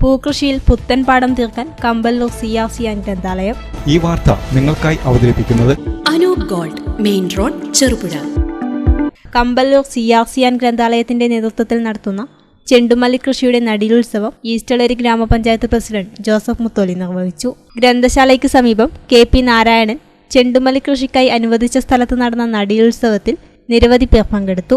പൂക്കൃഷിയിൽ പുത്തൻ പാടം തീർക്കാൻ Kampallur C R C and ഗ്രന്ഥാലയം. ഈ വാർത്ത നിങ്ങൾക്കായി അവതരിപ്പിക്കുന്നത് Anoop gold main road Cherupuzha. Kampallur C R C and ഗ്രന്ഥാലയത്തിന്റെ നേതൃത്വത്തിൽ നടത്തുന്ന ചെണ്ടുമല്ലി കൃഷിയുടെ നടിയിലുത്സവം ഈസ്റ്റളേരി ഗ്രാമപഞ്ചായത്ത് പ്രസിഡന്റ് ജോസഫ് മുത്തോലി നിർവഹിച്ചു. ഗ്രന്ഥശാലയ്ക്ക് സമീപം കെ പി നാരായണൻ ചെണ്ടുമല്ലി കൃഷിക്കായി അനുവദിച്ച സ്ഥലത്ത് നടന്ന നടിയുത്സവത്തിൽ നിരവധി പേർ പങ്കെടുത്തു.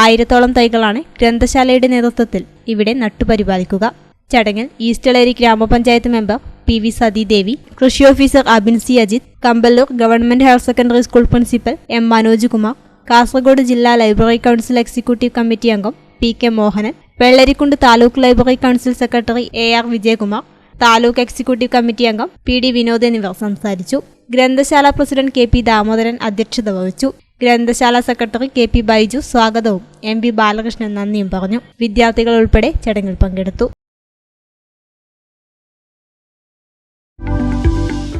ആയിരത്തോളം തൈകളാണ് ഗ്രന്ഥശാലയുടെ നേതൃത്വത്തിൽ ഇവിടെ നട്ടുപരിപാലിക്കുക. ചടങ്ങിൽ ഈസ്റ്റളേരി ഗ്രാമപഞ്ചായത്ത് മെമ്പർ പി വി സതീദേവി കൃഷി officer Abin C Ajith Kampallur government higher secondary school principal M Manoj Kumar Kasaragod ജില്ലാ ലൈബ്രറി കൗൺസിൽ എക്സിക്യൂട്ടീവ് കമ്മിറ്റി അംഗം P K Mohanan Vellarikundu taluk library council secretary A R Vijayakumar taluk executive committee അംഗം P D Vinod എന്നിവർ സംസാരിച്ചു. ഗ്രന്ഥശാല president K P Damodaran അധ്യക്ഷത വഹിച്ചു. ഗ്രന്ഥശാല secretary K P Baiju സ്വാഗതവും എം പി ബാലകൃഷ്ണൻ നന്ദിയും പറഞ്ഞു. വിദ്യാർത്ഥികൾ ഉൾപ്പെടെ ചടങ്ങിൽ പങ്കെടുത്തു.